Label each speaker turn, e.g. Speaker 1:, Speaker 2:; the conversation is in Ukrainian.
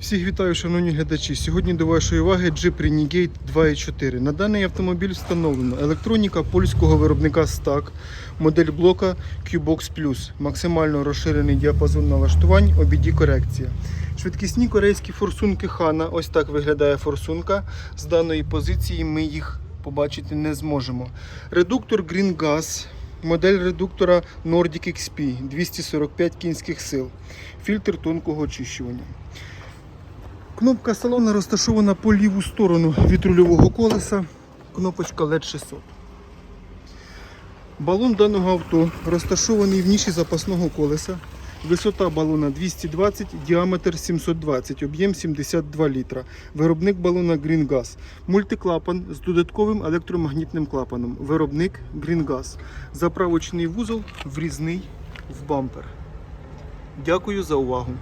Speaker 1: Всіх вітаю, шановні глядачі. Сьогодні до вашої уваги Jeep Renegade 2.4. На даний автомобіль встановлено електроніка польського виробника STAC, модель блока Qbox Plus, максимально розширений діапазон налаштувань, обіді корекція. Швидкісні корейські форсунки Хана. Ось так виглядає форсунка. З даної позиції ми їх побачити не зможемо. Редуктор Green Gas. Модель редуктора Nordic XP 245 кінських сил. Фільтр тонкого очищування. Кнопка салону розташована по ліву сторону від рульового колеса. Кнопочка LED 600. Балон даного авто розташований в ніші запасного колеса. Висота балона 220, діаметр 720, об'єм 72 літра. Виробник балона Green Gas. Мультиклапан з додатковим електромагнітним клапаном. Виробник Green Gas. Заправочний вузол врізний в бампер. Дякую за увагу.